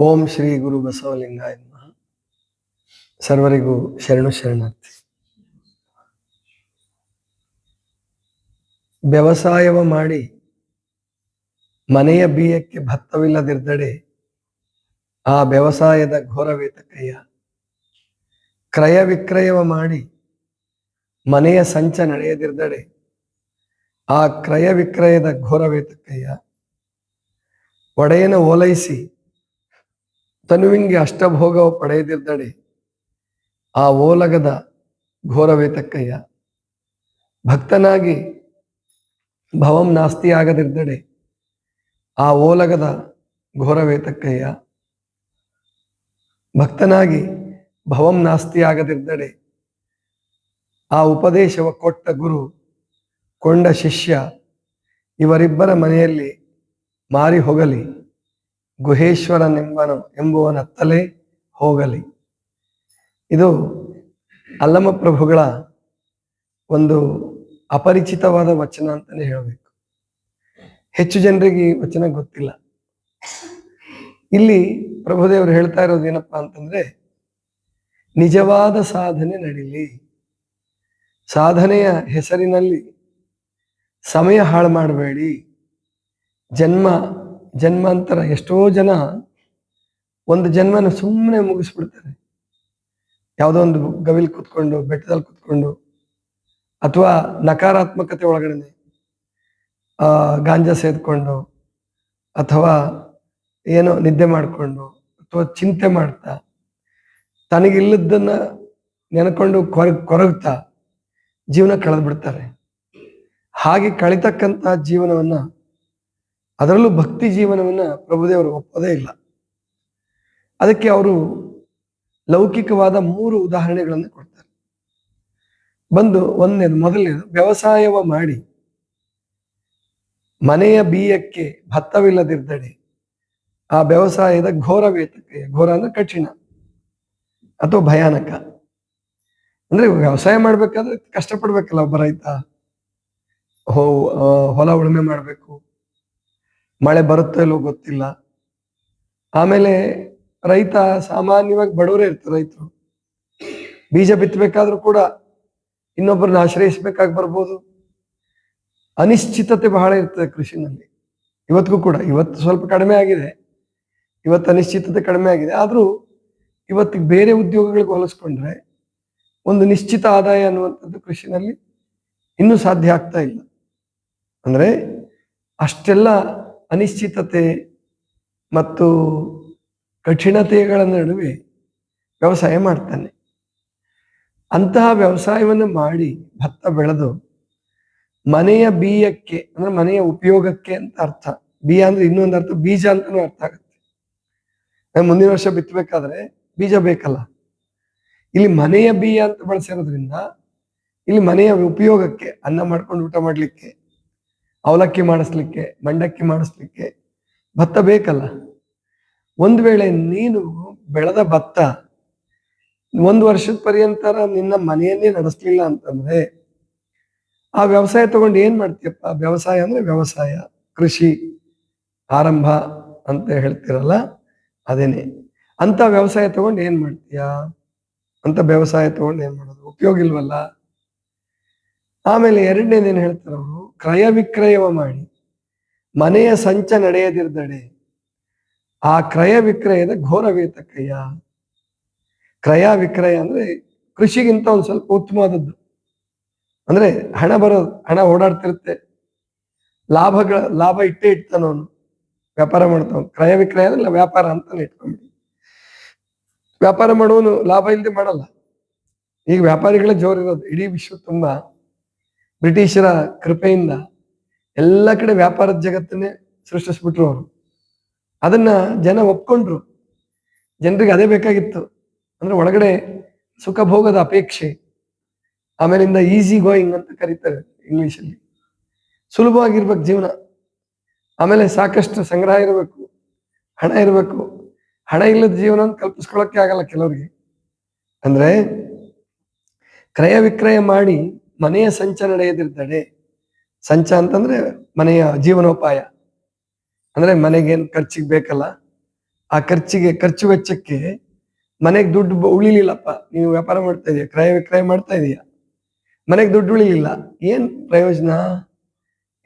ಓಂ ಶ್ರೀ ಗುರು ಬಸವಲಿಂಗಾಯ ನಮಃ. ಸರ್ವರಿಗೂ ಶರಣು ಶರಣಾರ್ಥಿ. ವ್ಯವಸಾಯವ ಮಾಡಿ ಮನೆಯ ಬೀಯಕ್ಕೆ ಭತ್ತವಿಲ್ಲದಿದ್ದರೆ ಆ ವ್ಯವಸಾಯದ ಘೋರವೇತಕಯ್ಯ ಕ್ರಯ ವಿಕ್ರಯವ ಮಾಡಿ ಮನೆಯ ಸಂಚ ನಡೆಯದಿದ್ದರೆ ಆ ಕ್ರಯ ವಿಕ್ರಯದ ಘೋರವೇತಕಯ್ಯ ಒಡೆಯನ ಓಲೈಸಿ ತನುವಿಂಗೆ ಅಷ್ಟಭೋಗವ ಪಡೆಯದಿದ್ದಡೆ ಆ ಓಲಗದ ಘೋರವೇತಕ್ಕಯ್ಯ. ಭಕ್ತನಾಗಿ ಭವಂ ನಾಸ್ತಿ ಆಗದಿದ್ದಡೆ ಆ ಓಲಗದ ಘೋರವೇತಕ್ಕಯ್ಯ. ಭಕ್ತನಾಗಿ ಭವಂ ನಾಸ್ತಿ ಆಗದಿದ್ದಡೆ ಆ ಉಪದೇಶವ ಕೊಟ್ಟ ಗುರು, ಕೊಂಡ ಶಿಷ್ಯ ಇವರಿಬ್ಬರ ಮನೆಯಲ್ಲಿ ಮಾರಿ ಹೋಗಲಿ. ಗುಹೇಶ್ವರನೆಂಬನು ತಲೆ ಹೋಗಲಿ. ಇದು ಅಲ್ಲಮ ಪ್ರಭುಗಳ ಒಂದು ಅಪರಿಚಿತವಾದ ವಚನ ಅಂತಾನೆ ಹೇಳಬೇಕು. ಹೆಚ್ಚು ಜನರಿಗೆ ಈ ವಚನ ಗೊತ್ತಿಲ್ಲ. ಇಲ್ಲಿ ಪ್ರಭುದೇವರು ಹೇಳ್ತಾ ಇರೋದು ಏನಪ್ಪಾ ಅಂತಂದ್ರೆ, ನಿಜವಾದ ಸಾಧನೆ ನಡೀಲಿ. ಸಾಧನೆಯ ಹೆಸರಿನಲ್ಲಿ ಸಮಯ ಹಾಳು ಮಾಡಬೇಡಿ. ಜನ್ಮ ಜನ್ಮಾಂತರ, ಎಷ್ಟೋ ಜನ ಒಂದು ಜನ್ಮನ ಸುಮ್ಮನೆ ಮುಗಿಸ್ಬಿಡ್ತಾರೆ. ಯಾವುದೋ ಒಂದು ಗವಿಲ್ ಕುತ್ಕೊಂಡು, ಬೆಟ್ಟದಲ್ಲಿ ಕುತ್ಕೊಂಡು, ಅಥವಾ ನಕಾರಾತ್ಮಕತೆ ಒಳಗಡೆ ಗಾಂಜಾ ಸೇದ್ಕೊಂಡು, ಅಥವಾ ಏನೋ ನಿದ್ದೆ ಮಾಡಿಕೊಂಡು, ಅಥವಾ ಚಿಂತೆ ಮಾಡ್ತಾ ತನಗಿಲ್ಲದನ್ನ ನೆನ್ಕೊಂಡು ಕೊರ ಕೊರಗ್ತಾ ಜೀವನ ಕಳೆದು ಬಿಡ್ತಾರೆ ಹಾಗೆ ಕಳಿತಕ್ಕಂತಹ ಜೀವನವನ್ನ ಅದರಲ್ಲೂ ಭಕ್ತಿ ಜೀವನವನ್ನ ಪ್ರಭುದೇವರು ಒಪ್ಪೋದೇ ಇಲ್ಲ. ಅದಕ್ಕೆ ಅವರು ಲೌಕಿಕವಾದ ಮೂರು ಉದಾಹರಣೆಗಳನ್ನು ಕೊಡ್ತಾರೆ. ಬಂದು ಒಂದನೇದು, ಮೊದಲನೇದು, ವ್ಯವಸಾಯವ ಮಾಡಿ, ಮನೆಯ ಬೀಯಕ್ಕೆ ಭತ್ತವಿಲ್ಲದಿದ್ದಡೆ ಆ ವ್ಯವಸಾಯದ ಘೋರ ವೇತಕ್ಕೆ ಘೋರ ಅಂದ್ರೆ ಕಠಿಣ ಅಥವಾ ಭಯಾನಕ. ಅಂದ್ರೆ ವ್ಯವಸಾಯ ಮಾಡ್ಬೇಕಾದ್ರೆ ಕಷ್ಟಪಡ್ಬೇಕಲ್ಲ ಒಬ್ಬ ರೈತ. ಹೋ ಹೊಲ ಉಳುಮೆ ಮಾಡ್ಬೇಕು. ಮಳೆ ಬರುತ್ತೋ ಇಲ್ಲೋ ಗೊತ್ತಿಲ್ಲ. ಆಮೇಲೆ ರೈತ ಸಾಮಾನ್ಯವಾಗಿ ಬಡವರೇ ಇರ್ತಾರೆ ರೈತರು. ಬೀಜ ಬಿತ್ತಬೇಕಾದ್ರೂ ಕೂಡ ಇನ್ನೊಬ್ಬರನ್ನ ಆಶ್ರಯಿಸ್ಬೇಕಾಗಿ ಬರ್ಬೋದು. ಅನಿಶ್ಚಿತತೆ ಬಹಳ ಇರ್ತದೆ ಕೃಷಿನಲ್ಲಿ. ಇವತ್ತಿಗೂ ಕೂಡ, ಇವತ್ತು ಸ್ವಲ್ಪ ಕಡಿಮೆ ಆಗಿದೆ. ಇವತ್ತು ಅನಿಶ್ಚಿತತೆ ಕಡಿಮೆ ಆಗಿದೆ. ಆದರೂ ಇವತ್ತಿಗೆ ಬೇರೆ ಉದ್ಯೋಗಗಳಿಗೆ ಹೋಲಿಸ್ಕೊಂಡ್ರೆ ಒಂದು ನಿಶ್ಚಿತ ಆದಾಯ ಅನ್ನುವಂಥದ್ದು ಕೃಷಿನಲ್ಲಿ ಇನ್ನೂ ಸಾಧ್ಯ ಆಗ್ತಾ ಇಲ್ಲ. ಅಂದರೆ ಅಷ್ಟೆಲ್ಲ ಅನಿಶ್ಚಿತತೆ ಮತ್ತು ಕಠಿಣತೆಗಳ ನಡುವೆ ವ್ಯವಸಾಯ ಮಾಡ್ತಾನೆ. ಅಂತಹ ವ್ಯವಸಾಯವನ್ನು ಮಾಡಿ ಭತ್ತ ಬೆಳೆದು ಮನೆಯ ಬೀಯಕ್ಕೆ ಅಂದ್ರೆ ಮನೆಯ ಉಪಯೋಗಕ್ಕೆ ಅಂತ ಅರ್ಥ. ಬೀಯ ಅಂದ್ರೆ ಇನ್ನೊಂದು ಅರ್ಥ, ಬೀಜ ಅಂತಾನೂ ಅರ್ಥ ಆಗುತ್ತೆ. ನಾನು ಮುಂದಿನ ವರ್ಷ ಬಿತ್ತಬೇಕಾದ್ರೆ ಬೀಜ ಬೇಕಲ್ಲ. ಇಲ್ಲಿ ಮನೆಯ ಬೀಯ ಅಂತ ಬಳಸಿರೋದ್ರಿಂದ ಇಲ್ಲಿ ಮನೆಯ ಉಪಯೋಗಕ್ಕೆ, ಅನ್ನ ಮಾಡ್ಕೊಂಡು ಊಟ ಮಾಡ್ಲಿಕ್ಕೆ ಅವಲಕ್ಕಿ ಮಾಡಿಸ್ಲಿಕ್ಕೆ, ಮಂಡಕ್ಕಿ ಮಾಡಿಸ್ಲಿಕ್ಕೆ ಭತ್ತ ಬೇಕಲ್ಲ? ಒಂದು ವೇಳೆ ನೀನು ಬೆಳೆದ ಭತ್ತ ಒಂದು ವರ್ಷದ ಪರ್ಯಂತರ ನಿನ್ನ ಮನೆಯನ್ನೇ ನಡೆಸ್ಲಿಲ್ಲ ಅಂತಂದ್ರೆ ಆ ವ್ಯವಸಾಯ ತಗೊಂಡು ಏನ್ ಮಾಡ್ತೀಯಪ್ಪ? ವ್ಯವಸಾಯ ಅಂದ್ರೆ ವ್ಯವಸಾಯ, ಕೃಷಿ ಆರಂಭ ಅಂತ ಹೇಳ್ತಿರಲ್ಲ, ಅದೇನೆ. ಅಂತ ವ್ಯವಸಾಯ ತಗೊಂಡು ಏನ್ ಮಾಡ್ತೀಯ? ಅಂತ ವ್ಯವಸಾಯ ತಗೊಂಡು ಏನ್ ಮಾಡೋದು? ಉಪಯೋಗ ಇಲ್ವಲ್ಲ? ಆಮೇಲೆ ಎರಡನೇದೇನು ಹೇಳ್ತಾರೆ ಅವರು ಕ್ರಯ ವಿಕ್ರಯವ ಮಾಡಿ, ಮನೆಯ ಸಂಚ ನಡೆಯದಿರ್ದಡೆ, ಆ ಕ್ರಯ ವಿಕ್ರಯದ ಘೋರ ವೇತಕಯ್ಯ. ಕ್ರಯ ವಿಕ್ರಯ ಅಂದ್ರೆ ಕೃಷಿಗಿಂತ ಒಂದು ಸ್ವಲ್ಪ ಉತ್ತಮವಾದದ್ದು. ಅಂದ್ರೆ ಹಣ ಬರೋದು ಹಣ ಓಡಾಡ್ತಿರುತ್ತೆ. ಲಾಭಗಳ, ಲಾಭ ಇಟ್ಟೇ ಇಡ್ತಾನವನು ವ್ಯಾಪಾರ ಮಾಡ್ತಾವ ಕ್ರಯ ವಿಕ್ರಯ ಅಂದ್ರೆ ವ್ಯಾಪಾರ ಅಂತಾನೆ ಇಟ್ಕೊಂಡ್ಬಿಡಿ. ವ್ಯಾಪಾರ ಮಾಡುವನು ಲಾಭ ಇಲ್ಲದೆ ಮಾಡಲ್ಲ. ಈಗ ವ್ಯಾಪಾರಿಗಳೇ ಜೋರಿರೋದು. ಇಡೀ ವಿಶ್ವ ತುಂಬಾ ಬ್ರಿಟಿಷರ ಕೃಪೆಯಿಂದ ಎಲ್ಲ ಕಡೆ ವ್ಯಾಪಾರದ ಜಗತ್ತನ್ನೇ ಸೃಷ್ಟಿಸ್ಬಿಟ್ರು ಅವರು. ಅದನ್ನ ಜನ ಒಪ್ಕೊಂಡ್ರು. ಜನರಿಗೆ ಅದೇ ಬೇಕಾಗಿತ್ತು. ಅಂದ್ರೆ ಒಳಗಡೆ ಸುಖ ಭೋಗದ ಅಪೇಕ್ಷೆ, ಆಮೇಲಿಂದ ಈಸಿ ಗೋಯಿಂಗ್ ಅಂತ ಕರೀತಾರೆ ಇಂಗ್ಲಿಷಲ್ಲಿ. ಸುಲಭವಾಗಿರ್ಬೇಕು ಜೀವನ. ಆಮೇಲೆ ಸಾಕಷ್ಟು ಸಂಗ್ರಹ ಇರಬೇಕು, ಹಣ ಇರಬೇಕು. ಹಣ ಇಲ್ಲದ ಜೀವನ ಕಲ್ಪಿಸ್ಕೊಳ್ಳೋಕೆ ಆಗಲ್ಲ ಕೆಲವರಿಗೆ. ಅಂದ್ರೆ ಕ್ರಯ ವಿಕ್ರಯ ಮಾಡಿ ಮನೆಯ ಸಂಚ ನಡೆಯದಿರ್ತಾಳೆ ಸಂಚ ಅಂತಂದ್ರೆ ಮನೆಯ ಜೀವನೋಪಾಯ. ಅಂದ್ರೆ ಮನೆಗೇನ್ ಖರ್ಚಿಗೆ ಬೇಕಲ್ಲ, ಆ ಖರ್ಚಿಗೆ, ಖರ್ಚು ವೆಚ್ಚಕ್ಕೆ ಮನೆಗೆ ದುಡ್ಡು ಉಳಿಲಿಲ್ಲಪ್ಪ. ನೀವು ವ್ಯಾಪಾರ ಮಾಡ್ತಾ ಇದೀಯ, ಕ್ರಯ ವಿಕ್ರಯ ಮಾಡ್ತಾ ಇದೀಯ. ಮನೆಗೆ ದುಡ್ಡು ಉಳಿಲಿಲ್ಲ, ಏನ್ ಪ್ರಯೋಜನ?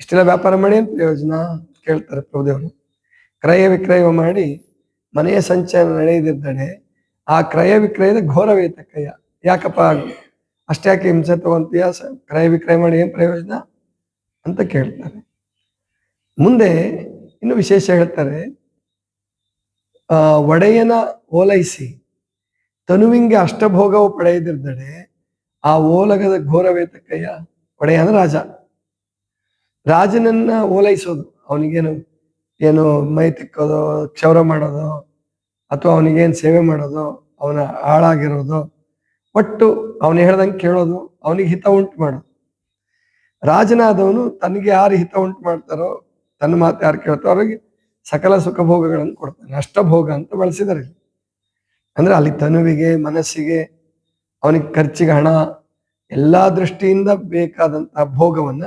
ಇಷ್ಟೆಲ್ಲ ವ್ಯಾಪಾರ ಮಾಡಿ ಏನ್ ಪ್ರಯೋಜನ? ಕೇಳ್ತಾರೆ ಪ್ರಭುದೇವರು. ಕ್ರಯ ವಿಕ್ರಯ ಮಾಡಿ ಮನೆಯ ಸಂಚಾರ ನಡೆಯದಿದ್ದಾಳೆ ಆ ಕ್ರಯ ವಿಕ್ರಯದ ಘೋರವೇತ ವೇತಕಯ್ಯ ಯಾಕಪ್ಪ? ಅಷ್ಟ್ಯಾಕೆ ಹಿಂಸೆ ತಗೊಂತೀಯ? ಕ್ರಯ ವಿಕ್ರಯ ಮಾಡಿ ಏನ್ ಪ್ರಯೋಜನ? ಅಂತ ಕೇಳ್ತಾರೆ. ಮುಂದೆ ಇನ್ನು ವಿಶೇಷ ಹೇಳ್ತಾರೆ, ಆ, ಒಡೆಯನ ಓಲೈಸಿ, ತನುವಿಂಗೆ ಅಷ್ಟಭೋಗವು ಪಡೆಯದಿದ್ದಡೆ ಆ ಓಲಗದ ಘೋರ ವೇತಕಯ್ಯ ಒಡೆಯ ರಾಜ. ರಾಜನನ್ನ ಓಲೈಸೋದು, ಅವನಿಗೇನು, ಏನು ಮೈ ತಿಕ್ಕೋದು, ಕ್ಷೌರ ಮಾಡೋದು, ಅಥವಾ ಅವನಿಗೇನು ಸೇವೆ ಮಾಡೋದು, ಅವನ ಆಳಾಗಿರೋದು ಒಟ್ಟು ಅವನು ಹೇಳ್ದಂಗೆ ಕೇಳೋದು, ಅವನಿಗೆ ಹಿತ ಉಂಟು ಮಾಡೋದು ರಾಜನಾದವನು ತನಗೆ ಯಾರು ಹಿತ ಉಂಟು ಮಾಡ್ತಾರೋ, ತನ್ನ ಮಾತು ಯಾರು ಕೇಳ್ತಾರೋ ಅವರಿಗೆ ಸಕಲ ಸುಖ ಭೋಗಗಳನ್ನು ಕೊಡ್ತಾನೆ. ಅಷ್ಟಭೋಗ ಅಂತ ಬಳಸಿದಾರೆ. ಅಂದ್ರೆ ಅಲ್ಲಿ ತನುವಿಗೆ, ಮನಸ್ಸಿಗೆ, ಅವನಿಗೆ ಖರ್ಚಿಗೆ ಹಣ, ಎಲ್ಲ ದೃಷ್ಟಿಯಿಂದ ಬೇಕಾದಂತಹ ಭೋಗವನ್ನ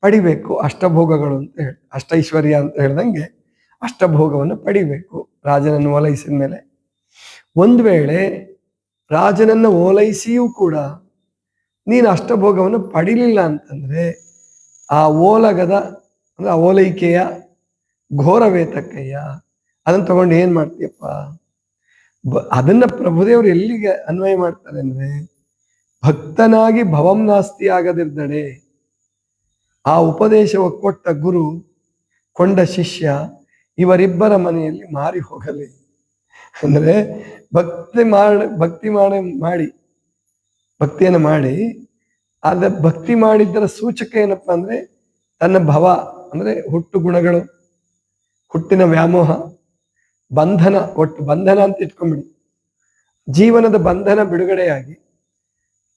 ಪಡಿಬೇಕು. ಅಷ್ಟಭೋಗಗಳು ಅಂತ ಹೇಳಿ, ಅಷ್ಟೈಶ್ವರ್ಯ ಅಂತ ಹೇಳ್ದಂಗೆ ಅಷ್ಟಭೋಗವನ್ನು ಪಡಿಬೇಕು ರಾಜನನ್ನು ಓಲೈಸಿದ ಮೇಲೆ. ಒಂದು ವೇಳೆ ರಾಜನನ್ನ ಓಲೈಸಿಯೂ ಕೂಡ ನೀನು ಅಷ್ಟಭೋಗವನ್ನು ಪಡಿಲಿಲ್ಲ ಅಂತಂದ್ರೆ ಆ ಓಲಗದ, ಅಂದ್ರೆ ಆ ಓಲೈಕೆಯ ಘೋರವೇತಕ್ಕಯ್ಯ, ಅದನ್ನು ತಗೊಂಡು ಏನ್ ಮಾಡ್ತೀಯಪ್ಪ? ಬ- ಅದನ್ನು ಪ್ರಭುದೇವರು ಎಲ್ಲಿಗೆ ಅನ್ವಯ ಮಾಡ್ತಾರೆ ಅಂದ್ರೆ ಭಕ್ತನಾಗಿ ಭವಂ ನಾಸ್ತಿ ಆಗದಿರ್ದಡೆ ಆ ಉಪದೇಶವ ಕೊಟ್ಟ ಗುರು, ಕೊಂಡ ಶಿಷ್ಯ ಇವರಿಬ್ಬರ ಮನೆಯಲ್ಲಿ ಮಾರಿ ಹೋಗಲಿ. ಅಂದ್ರೆ ಭಕ್ತಿ ಮಾಡಿ ಭಕ್ತಿ ಮಾಡಿ ಮಾಡಿ, ಭಕ್ತಿಯನ್ನು ಮಾಡಿ ಅದ ಭಕ್ತಿ ಮಾಡಿದ್ದರ ಸೂಚಕ ಏನಪ್ಪಾ ಅಂದ್ರೆ ತನ್ನ ಭವ, ಅಂದ್ರೆ ಹುಟ್ಟು ಗುಣಗಳು, ಹುಟ್ಟಿನ ವ್ಯಾಮೋಹ, ಬಂಧನ, ಒಟ್ಟು ಬಂಧನ ಅಂತ ಇಟ್ಕೊಂಡ್ಬಿಡಿ. ಜೀವನದ ಬಂಧನ ಬಿಡುಗಡೆಯಾಗಿ,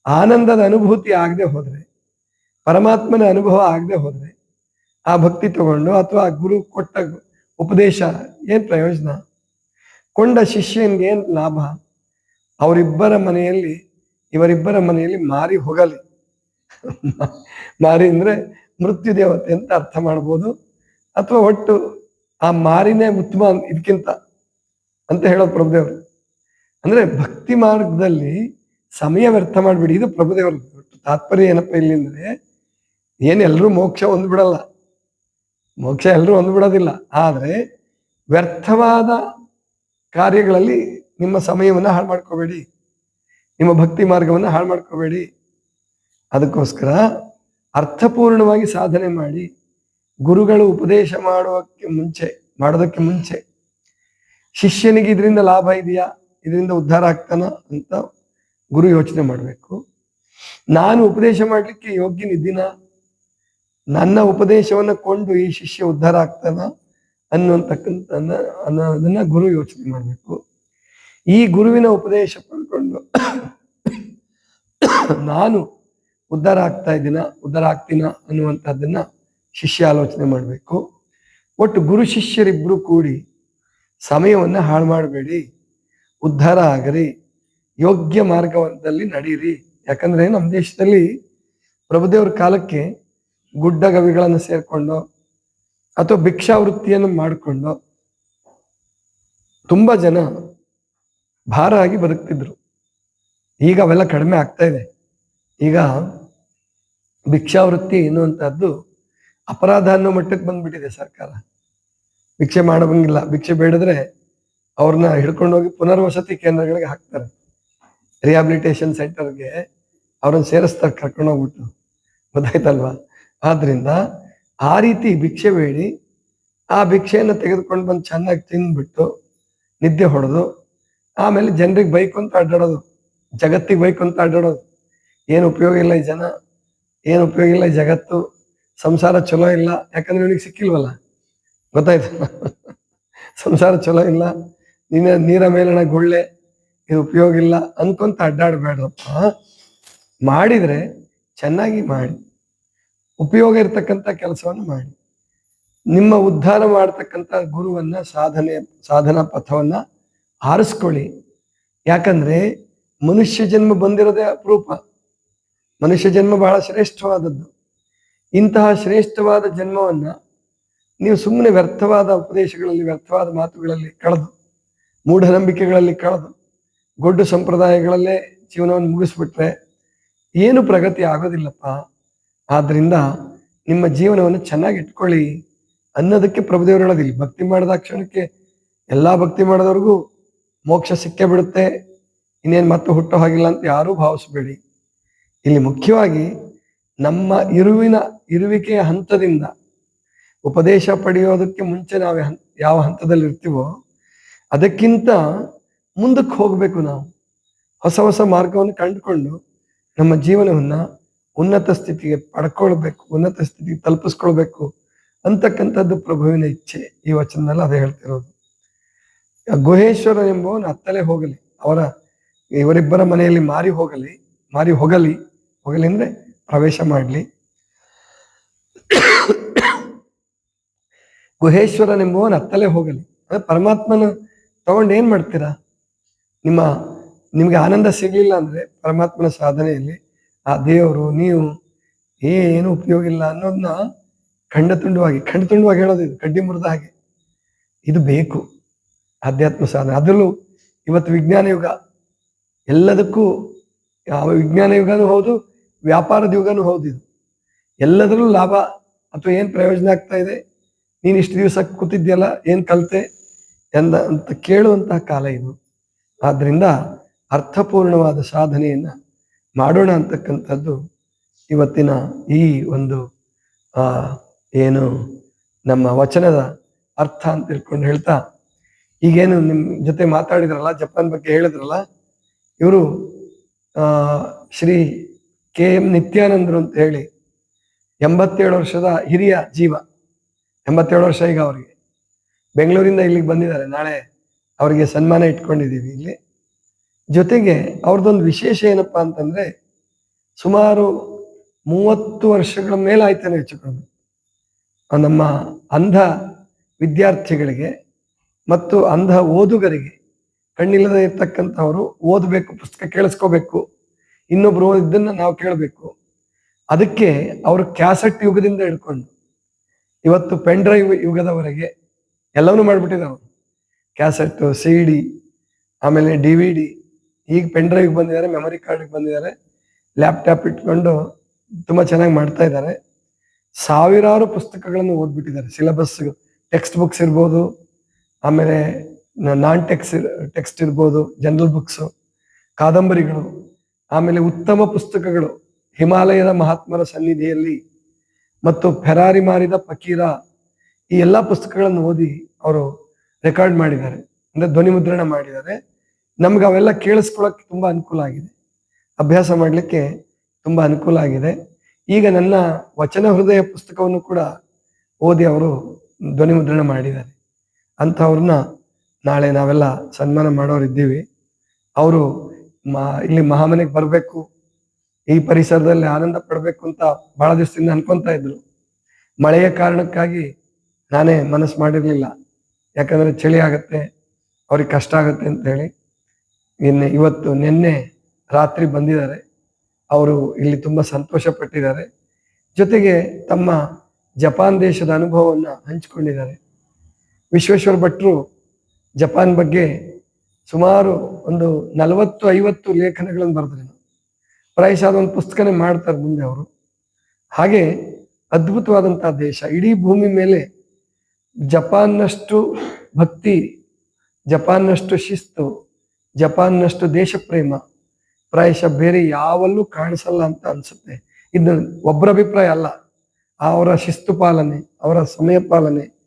ಆನಂದದ ಅನುಭೂತಿ ಆಗದೆ ಹೋದ್ರೆ, ಪರಮಾತ್ಮನ ಅನುಭವ ಆಗದೆ ಹೋದ್ರೆ, ಆ ಭಕ್ತಿ ತಗೊಂಡು ಅಥವಾ ಗುರು ಕೊಟ್ಟ ಉಪದೇಶ ಏನ್ ಪ್ರಯೋಜನ? ಕೊಂಡ ಶಿಷ್ಯನಿಗೆ ಏನು ಲಾಭ? ಅವರಿಬ್ಬರ ಮನೆಯಲ್ಲಿ, ಇವರಿಬ್ಬರ ಮನೆಯಲ್ಲಿ ಮಾರಿ ಹೋಗಲಿ. ಮಾರಿ ಅಂದ್ರೆ ಮೃತ್ಯು ದೇವತೆ ಅಂತ ಅರ್ಥ ಮಾಡ್ಬೋದು. ಅಥವಾ ಒಟ್ಟು ಆ ಮಾರಿನೇ ಉತ್ತಮ ಇದಕ್ಕಿಂತ ಅಂತ ಹೇಳೋದು ಪ್ರಭುದೇವರು. ಅಂದ್ರೆ ಭಕ್ತಿ ಮಾರ್ಗದಲ್ಲಿ ಸಮಯ ವ್ಯರ್ಥ ಮಾಡ್ಬಿಡಿ, ಇದು ಪ್ರಭುದೇವರ. ತಾತ್ಪರ್ಯ ಏನಪ್ಪ ಇಲ್ಲಿ ಅಂದ್ರೆ ಏನೆಲ್ಲರೂ ಮೋಕ್ಷ ಹೊಂದ್ಬಿಡಲ್ಲ. ಮೋಕ್ಷ ಎಲ್ರೂ ಹೊಂದ್ಬಿಡೋದಿಲ್ಲ. ಆದರೆ ವ್ಯರ್ಥವಾದ ಕಾರ್ಯಗಳಲ್ಲಿ ನಿಮ್ಮ ಸಮಯವನ್ನು ಹಾಳು ಮಾಡ್ಕೋಬೇಡಿ. ನಿಮ್ಮ ಭಕ್ತಿ ಮಾರ್ಗವನ್ನ ಹಾಳು ಮಾಡ್ಕೋಬೇಡಿ. ಅದಕ್ಕೋಸ್ಕರ ಅರ್ಥಪೂರ್ಣವಾಗಿ ಸಾಧನೆ ಮಾಡಿ, ಗುರುಗಳು ಉಪದೇಶ ಮಾಡುವಕ್ಕೆ ಮುಂಚೆ, ಮಾಡೋದಕ್ಕೆ ಮುಂಚೆ, ಶಿಷ್ಯನಿಗೆ ಇದರಿಂದ ಲಾಭ ಇದೆಯಾ, ಇದರಿಂದ ಉದ್ಧಾರ ಆಗ್ತಾನ ಅಂತ ಗುರು ಯೋಚನೆ ಮಾಡಬೇಕು. ನಾನು ಉಪದೇಶ ಮಾಡಲಿಕ್ಕೆ ಯೋಗ್ಯನಿದ್ದೀನ? ನನ್ನ ಉಪದೇಶವನ್ನು ಕೊಂಡು ಈ ಶಿಷ್ಯ ಉದ್ಧಾರ ಆಗ್ತಾನ? ಅನ್ನುವಂತಕ್ಕಂಥ ಅನ್ನೋದನ್ನ ಗುರು ಯೋಚನೆ ಮಾಡಬೇಕು. ಈ ಗುರುವಿನ ಉಪದೇಶ ಪಡ್ಕೊಂಡು ನಾನು ಉದ್ಧಾರ ಆಗ್ತಾ ಇದ್ದೀನ ಉದ್ಧಾರ ಆಗ್ತೀನ ಅನ್ನುವಂಥದ್ದನ್ನ ಶಿಷ್ಯ ಆಲೋಚನೆ ಮಾಡಬೇಕು. ಒಟ್ಟು ಗುರು ಶಿಷ್ಯರಿಬ್ರು ಕೂಡಿ ಸಮಯವನ್ನ ಹಾಳು ಮಾಡಬೇಡಿ. ಉದ್ಧಾರ ಆಗರಿ. ಯೋಗ್ಯ ಮಾರ್ಗದಲ್ಲಿ ನಡೀರಿ. ಯಾಕಂದ್ರೆ ನಮ್ಮ ದೇಶದಲ್ಲಿ ಪ್ರಭುದೇವ್ರ ಕಾಲಕ್ಕೆ ಗುಡ್ಡ ಗವಿಗಳನ್ನು ಸೇರ್ಕೊಂಡು ಅಥವಾ ಭಿಕ್ಷಾವೃತ್ತಿಯನ್ನು ಮಾಡಿಕೊಂಡು ತುಂಬಾ ಜನ ಭಾರ ಆಗಿ ಬದುಕ್ತಿದ್ರು. ಈಗ ಅವೆಲ್ಲ ಕಡಿಮೆ ಆಗ್ತಾ ಇದೆ. ಈಗ ಭಿಕ್ಷಾವೃತ್ತಿ ಎನ್ನುವಂತಹದ್ದು ಅಪರಾಧ ಅನ್ನೋ ಮಟ್ಟಕ್ಕೆ ಬಂದ್ಬಿಟ್ಟಿದೆ ಸರ್ಕಾರ. ಭಿಕ್ಷೆ ಮಾಡಬಂಗಿಲ್ಲ. ಭಿಕ್ಷೆ ಬೇಡಿದ್ರೆ ಅವ್ರನ್ನ ಹಿಡ್ಕೊಂಡೋಗಿ ಪುನರ್ವಸತಿ ಕೇಂದ್ರಗಳಿಗೆ ಹಾಕ್ತಾರೆ. ರಿಹಾಬಿಲಿಟೇಷನ್ ಸೆಂಟರ್ಗೆ ಅವ್ರನ್ನ ಸೇರಿಸ್ತಾರೆ ಕರ್ಕೊಂಡೋಗ್ಬಿಟ್ಟು. ಗೊತ್ತಾಯ್ತಲ್ವಾ? ಆದ್ರಿಂದ ಆ ರೀತಿ ಭಿಕ್ಷೆ ಬೇಡಿ. ಆ ಭಿಕ್ಷೆಯನ್ನು ತೆಗೆದುಕೊಂಡು ಬಂದು ಚೆನ್ನಾಗಿ ತಿಂದ್ಬಿಟ್ಟು ನಿದ್ದೆ ಹೊಡೆದು, ಆಮೇಲೆ ಜನರಿಗೆ ಬೈಕೊಂತ ಅಡ್ಡಾಡೋದು, ಜಗತ್ತಿಗೆ ಬೈಕೊಂತ ಅಡ್ಡಾಡೋದು. ಏನು ಉಪಯೋಗ ಇಲ್ಲ ಈ ಜನ, ಏನು ಉಪಯೋಗ ಇಲ್ಲ ಈ ಜಗತ್ತು, ಸಂಸಾರ ಚಲೋ ಇಲ್ಲ. ಯಾಕಂದ್ರೆ ಇವನಿಗೆ ಸಿಕ್ಕಿಲ್ವಲ್ಲ? ಗೊತ್ತಾಯ್ತು? ಸಂಸಾರ ಚಲೋ ಇಲ್ಲ, ನಿನ್ನ ನೀರ ಮೇಲಣ ಗುಳ್ಳೆ, ಇದು ಉಪಯೋಗ ಇಲ್ಲ. ಅನ್ಕೊಂತ ಅಡ್ಡಾಡಬೇಡ್ರಪ್ಪ. ಮಾಡಿದ್ರೆ ಚೆನ್ನಾಗಿ ಮಾಡಿ. ಉಪಯೋಗ ಇರತಕ್ಕಂಥ ಕೆಲಸವನ್ನು ಮಾಡಿ. ನಿಮ್ಮ ಉದ್ಧಾರ ಮಾಡ್ತಕ್ಕಂಥ ಗುರುವನ್ನ, ಸಾಧನೆ, ಸಾಧನಾ ಪಥವನ್ನ ಆರಿಸ್ಕೊಳ್ಳಿ ಯಾಕಂದ್ರೆ ಮನುಷ್ಯ ಜನ್ಮ ಬಂದಿರೋದೇ ಅಪರೂಪ. ಮನುಷ್ಯ ಜನ್ಮ ಬಹಳ ಶ್ರೇಷ್ಠವಾದದ್ದು. ಇಂತಹ ಶ್ರೇಷ್ಠವಾದ ಜನ್ಮವನ್ನ ನೀವು ಸುಮ್ಮನೆ ವ್ಯರ್ಥವಾದ ಉಪದೇಶಗಳಲ್ಲಿ, ವ್ಯರ್ಥವಾದ ಮಾತುಗಳಲ್ಲಿ ಕಳೆದು, ಮೂಢನಂಬಿಕೆಗಳಲ್ಲಿ ಕಳೆದು, ಗೊಡ್ಡು ಸಂಪ್ರದಾಯಗಳಲ್ಲೇ ಜೀವನವನ್ನು ಮುಗಿಸ್ಬಿಟ್ರೆ ಏನು ಪ್ರಗತಿ ಆಗೋದಿಲ್ಲಪ್ಪ. ಆದ್ರಿಂದ ನಿಮ್ಮ ಜೀವನವನ್ನು ಚೆನ್ನಾಗಿ ಇಟ್ಕೊಳ್ಳಿ. ಅನ್ನೋದಕ್ಕೆ ಪ್ರಭುದೇವರು ಹೇಳೋದಿಲ್ಲ ಭಕ್ತಿ ಮಾಡಿದ ಕ್ಷಣಕ್ಕೆ ಎಲ್ಲಾ ಭಕ್ತಿ ಮಾಡಿದವ್ರಿಗೂ ಮೋಕ್ಷ ಸಿಕ್ಕೇ ಬಿಡುತ್ತೆ. ಇನ್ನೇನು ಮತ್ತೆ ಹುಟ್ಟೋ ಹಾಗಿಲ್ಲ ಅಂತ ಯಾರೂ ಭಾವಿಸ್ಬೇಡಿ. ಇಲ್ಲಿ ಮುಖ್ಯವಾಗಿ ನಮ್ಮ ಇರುವಿನ, ಇರುವಿಕೆಯ ಹಂತದಿಂದ ಉಪದೇಶ ಪಡೆಯೋದಕ್ಕೆ ಮುಂಚೆ ನಾವು ಯಾವ ಹಂತದಲ್ಲಿ ಇರ್ತೀವೋ ಅದಕ್ಕಿಂತ ಮುಂದಕ್ಕೆ ಹೋಗಬೇಕು ನಾವು. ಹೊಸ ಹೊಸ ಮಾರ್ಗವನ್ನು ಕಂಡುಕೊಂಡು ನಮ್ಮ ಜೀವನವನ್ನ ಉನ್ನತ ಸ್ಥಿತಿಗೆ ಪಡ್ಕೊಳ್ಬೇಕು, ಉನ್ನತ ಸ್ಥಿತಿಗೆ ತಲುಪಿಸ್ಕೊಳ್ಬೇಕು ಅಂತಕ್ಕಂಥದ್ದು ಪ್ರಭುವಿನ ಇಚ್ಛೆ ಈ ವಚನದಲ್ಲಿ ಅದೇ ಹೇಳ್ತಿರೋದು. ಗುಹೇಶ್ವರ ಎಂಬುವನು ಅತ್ತಲೇ ಹೋಗಲಿ, ಅವರ ಇವರಿಬ್ಬರ ಮನೆಯಲ್ಲಿ ಮಾರಿ ಹೋಗಲಿ ಮಾರಿ ಹೋಗಲಿ ಹೋಗಲಿ ಅಂದ್ರೆ ಪ್ರವೇಶ ಮಾಡಲಿ. ಗುಹೇಶ್ವರನೆಂಬುವನು ಅತ್ತಲೇ ಹೋಗಲಿ. ಅಂದ್ರೆ ಪರಮಾತ್ಮನ ತಗೊಂಡು ಏನ್ ಮಾಡ್ತೀರಾ? ನಿಮ್ಮ, ನಿಮ್ಗೆ ಆನಂದ ಸಿಗ್ಲಿಲ್ಲ ಅಂದ್ರೆ ಪರಮಾತ್ಮನ ಸಾಧನೆಯಲ್ಲಿ ಆ ದೇವರು ನೀವು ಏನು ಉಪಯೋಗ ಇಲ್ಲ ಅನ್ನೋದನ್ನ ಖಂಡ ತುಂಡವಾಗಿ ಖಂಡ ತುಂಡವಾಗಿ ಹೇಳೋದು ಇದು, ಕಡ್ಡಿ ಮುರಿದ ಹಾಗೆ. ಇದು ಬೇಕು. ಆಧ್ಯಾತ್ಮ ಸಾಧನೆ. ಅದರಲ್ಲೂ ಇವತ್ತು ವಿಜ್ಞಾನ ಯುಗ. ಎಲ್ಲದಕ್ಕೂ ಯಾವ ವಿಜ್ಞಾನ ಯುಗನೂ ಹೌದು, ವ್ಯಾಪಾರದ ಯುಗನೂ ಹೌದು ಇದು. ಎಲ್ಲದರಲ್ಲೂ ಲಾಭ ಅಥವಾ ಏನು ಪ್ರಯೋಜನ ಆಗ್ತಾ ಇದೆ? ನೀನು ಇಷ್ಟು ದಿವಸ ಕೂತಿದ್ಯಲ್ಲ, ಏನು ಕಲಿತೆ ಎಂದ ಅಂತ ಕೇಳುವಂತಹ ಕಾಲ ಇದು. ಆದ್ದರಿಂದ ಅರ್ಥಪೂರ್ಣವಾದ ಸಾಧನೆಯನ್ನ ಮಾಡೋಣ ಅಂತಕ್ಕಂಥದ್ದು ಇವತ್ತಿನ ಈ ಒಂದು ಏನು ನಮ್ಮ ವಚನದ ಅರ್ಥ ಅಂತ ತಿಳ್ಕೊಂಡು ಹೇಳ್ತಾ, ಈಗೇನು ನಿಮ್ ಜೊತೆ ಮಾತಾಡಿದ್ರಲ್ಲ, ಜಪಾನ್ ಬಗ್ಗೆ ಹೇಳಿದ್ರಲ್ಲ, ಇವರು ಶ್ರೀ ಕೆ ಎಂ ನಿತ್ಯಾನಂದರು ಅಂತ ಹೇಳಿ, ಎಂಬತ್ತೇಳು ವರ್ಷದ ಹಿರಿಯ ಜೀವ, ಎಂಬತ್ತೇಳು ವರ್ಷ ಈಗ ಅವರಿಗೆ. ಬೆಂಗಳೂರಿಂದ ಇಲ್ಲಿಗೆ ಬಂದಿದ್ದಾರೆ, ನಾಳೆ ಅವರಿಗೆ ಸನ್ಮಾನ ಇಟ್ಕೊಂಡಿದ್ದೀವಿ ಇಲ್ಲಿ. ಜೊತೆಗೆ ಅವ್ರದ್ದೊಂದು ವಿಶೇಷ ಏನಪ್ಪಾ ಅಂತಂದ್ರೆ ಸುಮಾರು ಮೂವತ್ತು ವರ್ಷಗಳ ಮೇಲಾಯ್ತಾನೆ ಹೆಚ್ಚು ಕಡಿಮೆ. ನಮ್ಮ ಅಂಧ ವಿದ್ಯಾರ್ಥಿಗಳಿಗೆ ಮತ್ತು ಅಂಧ ಓದುಗರಿಗೆ ಕಣ್ಣಿಲ್ಲದೆ ಇರ್ತಕ್ಕಂಥವ್ರು ಓದಬೇಕು, ಪುಸ್ತಕ ಕೇಳಿಸ್ಕೋಬೇಕು, ಇನ್ನೊಬ್ರು ಓದಿದ್ದನ್ನ ನಾವು ಕೇಳಬೇಕು. ಅದಕ್ಕೆ ಅವರು ಕ್ಯಾಸೆಟ್ ಯುಗದಿಂದ ಹಿಡ್ಕೊಂಡು ಇವತ್ತು ಪೆನ್ ಡ್ರೈವ್ ಯುಗದವರೆಗೆ ಎಲ್ಲವನ್ನೂ ಮಾಡಿಬಿಟ್ಟಿದ್ದಾರೆ ಕ್ಯಾಸೆಟ್ ಸಿ ಡಿ, ಆಮೇಲೆ ಡಿ ವಿ ಡಿ ಈಗ ಪೆನ್ ಡ್ರೈವ್ ಬಂದಿದ್ದಾರೆ ಮೆಮೊರಿ ಕಾರ್ಡ್ ಬಂದಿದ್ದಾರೆ. ಲ್ಯಾಪ್ಟಾಪ್ ಇಟ್ಕೊಂಡು ತುಂಬಾ ಚೆನ್ನಾಗಿ ಮಾಡ್ತಾ ಇದ್ದಾರೆ. ಸಾವಿರಾರು ಪುಸ್ತಕಗಳನ್ನು ಓದ್ಬಿಟ್ಟಿದ್ದಾರೆ. ಸಿಲೆಬಸ್ ಟೆಕ್ಸ್ಟ್ ಬುಕ್ಸ್ ಇರ್ಬೋದು, ಆಮೇಲೆ ನಾನ್ ಟೆಕ್ಸ್ ಟೆಕ್ಸ್ಟ್ ಇರ್ಬೋದು ಜನರಲ್ ಬುಕ್ಸ್ ಕಾದಂಬರಿಗಳು, ಆಮೇಲೆ ಉತ್ತಮ ಪುಸ್ತಕಗಳು, ಹಿಮಾಲಯದ ಮಹಾತ್ಮರ ಸನ್ನಿಧಿಯಲ್ಲಿ ಮತ್ತು ಫೆರಾರಿ ಮಾರಿದ ಫಕೀರ, ಈ ಎಲ್ಲ ಪುಸ್ತಕಗಳನ್ನು ಓದಿ ಅವರು ರೆಕಾರ್ಡ್ ಮಾಡಿದ್ದಾರೆ. ಅಂದ್ರೆ ಧ್ವನಿ ಮಾಡಿದ್ದಾರೆ. ನಮ್ಗೆ ಅವೆಲ್ಲ ಕೇಳಿಸ್ಕೊಳಕ್ಕೆ ತುಂಬಾ ಅನುಕೂಲ ಆಗಿದೆ. ಅಭ್ಯಾಸ ಮಾಡಲಿಕ್ಕೆ ತುಂಬಾ ಅನುಕೂಲ ಆಗಿದೆ. ಈಗ ನನ್ನ ವಚನ ಹೃದಯ ಪುಸ್ತಕವನ್ನು ಕೂಡ ಓದಿ ಅವರು ಧ್ವನಿ ಮುದ್ರಣ ಮಾಡಿದ್ದಾರೆ. ಅಂಥವ್ರನ್ನ ನಾಳೆ ನಾವೆಲ್ಲ ಸನ್ಮಾನ ಮಾಡೋರಿದ್ದೀವಿ ಅವರು ಮಾ, ಇಲ್ಲಿ ಮಹಾಮನೆಗೆ ಬರಬೇಕು. ಈ ಪರಿಸರದಲ್ಲಿ ಆನಂದ ಪಡಬೇಕು ಅಂತ ಬಹಳ ದಿವಸದಿಂದ ಅನ್ಕೊಂತ ಇದ್ರು. ಮಳೆಯ ಕಾರಣಕ್ಕಾಗಿ ನಾನೇ ಮನಸ್ಸು ಮಾಡಿರಲಿಲ್ಲ. ಯಾಕಂದ್ರೆ ಚಳಿ ಆಗತ್ತೆ, ಅವ್ರಿಗೆ ಕಷ್ಟ ಆಗತ್ತೆ ಅಂತ ಹೇಳಿ ಇನ್ನು ಇವತ್ತು ನಿನ್ನೆ ರಾತ್ರಿ ಬಂದಿದ್ದಾರೆ. ಅವರು ಇಲ್ಲಿ ತುಂಬ ಸಂತೋಷ ಪಟ್ಟಿದ್ದಾರೆ ಜೊತೆಗೆ ತಮ್ಮ ಜಪಾನ್ ದೇಶದ ಅನುಭವವನ್ನು ಹಂಚಿಕೊಂಡಿದ್ದಾರೆ. ವಿಶ್ವೇಶ್ವರ ಭಟ್ರು ಜಪಾನ್ ಬಗ್ಗೆ ಸುಮಾರು ಒಂದು ನಲವತ್ತು ಐವತ್ತು ಲೇಖನಗಳನ್ನು ಬರೆದ್ರು ಪ್ರಾಯಶಃ ಒಂದು ಪುಸ್ತಕನೇ ಮಾಡ್ತಾರೆ ಮುಂದೆ ಅವರು. ಹಾಗೆ ಅದ್ಭುತವಾದಂತಹ ದೇಶ. ಇಡೀ ಭೂಮಿ ಮೇಲೆ ಜಪಾನ್ನಷ್ಟು ಭಕ್ತಿ, ಜಪಾನ್ನಷ್ಟು ಶಿಸ್ತು ಜಪಾನ್ನಷ್ಟು ದೇಶ ಪ್ರೇಮ ಪ್ರಾಯಶಃ ಬೇರೆ ಯಾವಲ್ಲೂ ಕಾಣಿಸಲ್ಲ ಅಂತ ಅನ್ಸುತ್ತೆ. ಇದು ಒಬ್ಬರ ಅಭಿಪ್ರಾಯ ಅಲ್ಲ. ಅವರ ಶಿಸ್ತು ಪಾಲನೆ, ಅವರ ಸಮಯ ಪಾಲನೆ,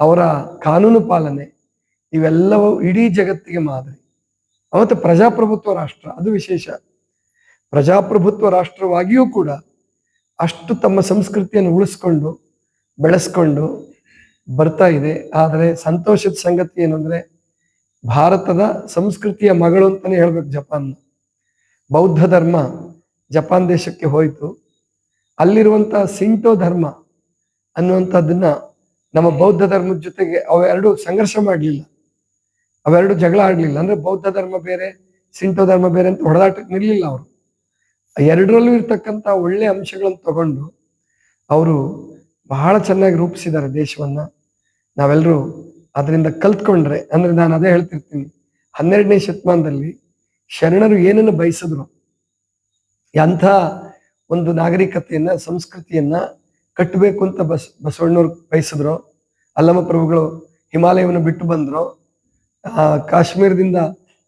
ಅವರ ಕಾನೂನು ಪಾಲನೆ, ಇವೆಲ್ಲವೂ ಇಡೀ ಜಗತ್ತಿಗೆ ಮಾದರಿ. ಅವತ್ತು ಪ್ರಜಾಪ್ರಭುತ್ವ ರಾಷ್ಟ್ರ, ಅದು ವಿಶೇಷ. ಪ್ರಜಾಪ್ರಭುತ್ವ ರಾಷ್ಟ್ರವಾಗಿಯೂ ಕೂಡ ಅಷ್ಟು ತಮ್ಮ ಸಂಸ್ಕೃತಿಯನ್ನು ಉಳಿಸ್ಕೊಂಡು, ಬೆಳೆಸ್ಕೊಂಡು ಬರ್ತಾ ಇದೆ. ಆದರೆ ಸಂತೋಷದ ಸಂಗತಿ ಏನಂದ್ರೆ ಭಾರತದ ಸಂಸ್ಕೃತಿಯ ಮಗಳು ಅಂತಾನೆ ಹೇಳ್ಬೇಕು ಜಪಾನ್. ಬೌದ್ಧ ಧರ್ಮ ಜಪಾನ್ ದೇಶಕ್ಕೆ ಹೋಯಿತು. ಅಲ್ಲಿರುವಂತಹ ಸಿಂಟೋ ಧರ್ಮ ಅನ್ನುವಂಥದ್ದನ್ನ ನಮ್ಮ ಬೌದ್ಧ ಧರ್ಮದ ಜೊತೆಗೆ ಅವೆರಡು ಸಂಘರ್ಷ ಮಾಡಲಿಲ್ಲ. ಅವೆರಡು ಜಗಳ ಆಡ್ಲಿಲ್ಲ. ಅಂದ್ರೆ ಬೌದ್ಧ ಧರ್ಮ ಬೇರೆ, ಸಿಂಟೋ ಧರ್ಮ ಬೇರೆ ಅಂತ ಹೊಡೆದಾಟಕ್ಕೆ ನಿಲ್ಲಿಲ್ಲ ಅವರು. ಎರಡರಲ್ಲೂ ಇರ್ತಕ್ಕಂಥ ಒಳ್ಳೆ ಅಂಶಗಳನ್ನು ತಗೊಂಡು ಅವರು ಬಹಳ ಚೆನ್ನಾಗಿ ರೂಪಿಸಿದ್ದಾರೆ ದೇಶವನ್ನ. ನಾವೆಲ್ಲರೂ ಅದರಿಂದ ಕಲ್ತ್ಕೊಂಡ್ರೆ, ಅಂದ್ರೆ ನಾನು ಅದೇ ಹೇಳ್ತಿರ್ತೀನಿ, ಹನ್ನೆರಡನೇ ಶತಮಾನದಲ್ಲಿ ಶರಣರು ಏನನ್ನು ಬಯಸಿದ್ರು? ಎಂಥ ಒಂದು ನಾಗರಿಕತೆಯನ್ನ, ಸಂಸ್ಕೃತಿಯನ್ನ ಕಟ್ಟಬೇಕು ಅಂತ ಬಸ್, ಬಸವಣ್ಣವ್ರು ಬಯಸಿದ್ರು ಅಲ್ಲಮ ಪ್ರಭುಗಳು ಹಿಮಾಲಯವನ್ನು ಬಿಟ್ಟು ಬಂದ್ರು, ಆ, ಕಾಶ್ಮೀರದಿಂದ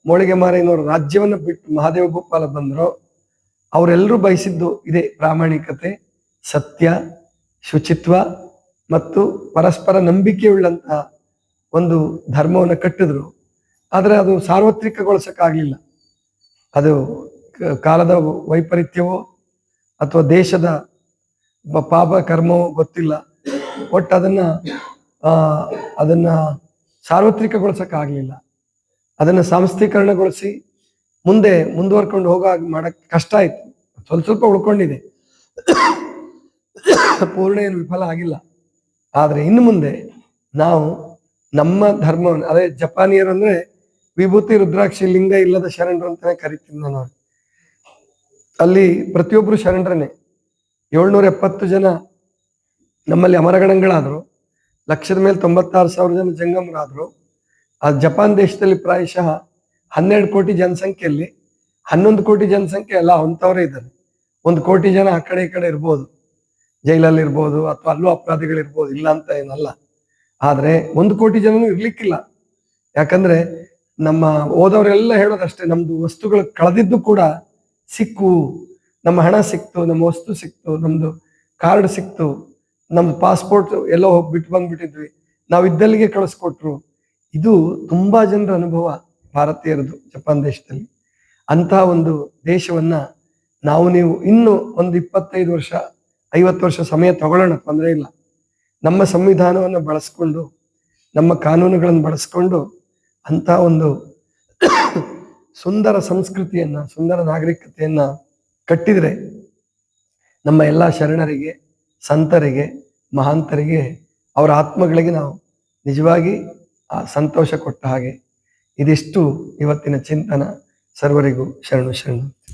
ಮೋಳಿಗೆ ಮಾರಯ್ಯನವರು ರಾಜ್ಯವನ್ನ ಬಿಟ್ಟು ಮಹಾದೇವ ಗೋಪಾಲ ಬಂದ್ರು ಅವರೆಲ್ಲರೂ ಬಯಸಿದ್ದು ಇದೆ ಪ್ರಾಮಾಣಿಕತೆ, ಸತ್ಯ, ಶುಚಿತ್ವ ಮತ್ತು ಪರಸ್ಪರ ನಂಬಿಕೆಯುಳ್ಳಂತಹ ಒಂದು ಧರ್ಮವನ್ನು ಕಟ್ಟಿದ್ರು. ಆದರೆ ಅದು ಸಾರ್ವತ್ರಿಕಗೊಳಿಸೋಕ್ಕಾಗಲಿಲ್ಲ. ಅದು ಕಾಲದ ವೈಪರೀತ್ಯವೋ ಅಥವಾ ದೇಶದ ಪಾಪ ಕರ್ಮವೋ ಗೊತ್ತಿಲ್ಲ. ಒಟ್ಟು ಅದನ್ನ ಅದನ್ನ ಅದನ್ನು ಅದನ್ನ ಸಾಂಸ್ಥೀಕರಣಗೊಳಿಸಿ ಮುಂದೆ ಮುಂದುವರ್ಕೊಂಡು ಹೋಗೋ ಮಾಡೋಕ್ಕೆ ಕಷ್ಟ ಆಯಿತು. ಸ್ವಲ್ಪ ಸ್ವಲ್ಪ ಉಳ್ಕೊಂಡಿದೆ. ಪೂರ್ಣ ಏನು ವಿಫಲ ಆಗಿಲ್ಲ. ಆದರೆ ಇನ್ನು ಮುಂದೆ ನಾವು ನಮ್ಮ ಧರ್ಮವನ್ನು, ಅದೇ ಜಪಾನಿಯರು ಅಂದ್ರೆ ವಿಭೂತಿ ರುದ್ರಾಕ್ಷಿ ಲಿಂಗ ಇಲ್ಲದ ಶರಣರು ಅಂತಾನೆ ಕರಿತೀನಿ ನಾನು. ಅಲ್ಲಿ ಪ್ರತಿಯೊಬ್ರು ಶರಣರನೇ ಏಳ್ನೂರ ಎಪ್ಪತ್ತು ಜನ ನಮ್ಮಲ್ಲಿ ಅಮರಗಣಗಳಾದ್ರು. ಲಕ್ಷದ ಮೇಲೆ ತೊಂಬತ್ತಾರು ಸಾವಿರ ಜನ ಜಂಗಮರಾದ್ರು. ಆ ಜಪಾನ್ ದೇಶದಲ್ಲಿ ಪ್ರಾಯಶಃ ಹನ್ನೆರಡು ಕೋಟಿ ಜನಸಂಖ್ಯೆಯಲ್ಲಿ, ಹನ್ನೊಂದು ಕೋಟಿ ಜನಸಂಖ್ಯೆ ಎಲ್ಲ ಅಂಥವರೇ ಇದ್ದಾರೆ. ಒಂದು ಕೋಟಿ ಜನ ಆ ಕಡೆ ಈ ಕಡೆ ಇರ್ಬೋದು. ಜೈಲಲ್ಲಿ ಇರ್ಬೋದು ಅಥವಾ ಅಲ್ಲೂ ಅಪರಾಧಿಗಳಿರ್ಬೋದು, ಇಲ್ಲ ಅಂತ ಏನಲ್ಲ. ಆದ್ರೆ ಒಂದು ಕೋಟಿ ಜನನು ಇರ್ಲಿಕ್ಕಿಲ್ಲ. ಯಾಕಂದ್ರೆ ನಮ್ಮ ಓದವರೆಲ್ಲ ಹೇಳೋದಷ್ಟೇ, ನಮ್ದು ವಸ್ತುಗಳು ಕಳೆದಿದ್ದು ಕೂಡ ಸಿಕ್ಕು. ನಮ್ಮ ಹಣ ಸಿಕ್ತು, ನಮ್ಮ ವಸ್ತು ಸಿಕ್ತು, ನಮ್ದು ಕಾರ್ಡ್ ಸಿಕ್ತು, ನಮ್ದು ಪಾಸ್ಪೋರ್ಟ್ ಎಲ್ಲೋ ಹೋಗಿ ಬಿಟ್ಟು ಬಂದ್ಬಿಟ್ಟಿದ್ವಿ. ನಾವು ಇದ್ದಲ್ಲಿಗೆ ಕಳಿಸ್ಕೊಟ್ರು. ಇದು ತುಂಬಾ ಜನರ ಅನುಭವ ಭಾರತೀಯರದು ಜಪಾನ್ ದೇಶದಲ್ಲಿ. ಅಂತಹ ಒಂದು ದೇಶವನ್ನ ನಾವು ನೀವು ಇನ್ನು ಒಂದು ಇಪ್ಪತ್ತೈದು ವರ್ಷ, ಐವತ್ತು ವರ್ಷ ಸಮಯ ತಗೊಳ್ಳೋಣ, ತೊಂದರೆ ಇಲ್ಲ. ನಮ್ಮ ಸಂವಿಧಾನವನ್ನು ಬಳಸ್ಕೊಂಡು, ನಮ್ಮ ಕಾನೂನುಗಳನ್ನು ಬಳಸ್ಕೊಂಡು ಅಂತ ಒಂದು ಸುಂದರ ಸಂಸ್ಕೃತಿಯನ್ನ, ಸುಂದರ ನಾಗರಿಕತೆಯನ್ನ ಕಟ್ಟಿದ್ರೆ ನಮ್ಮ ಎಲ್ಲ ಶರಣರಿಗೆ, ಸಂತರಿಗೆ, ಮಹಾಂತರಿಗೆ, ಅವರ ಆತ್ಮಗಳಿಗೆ ನಾವು ನಿಜವಾಗಿ ಆ ಸಂತೋಷ ಕೊಟ್ಟ ಹಾಗೆ. ಇದಿಷ್ಟು ಇವತ್ತಿನ ಚಿಂತನ. ಸರ್ವರಿಗೂ ಶರಣು ಶರಣು.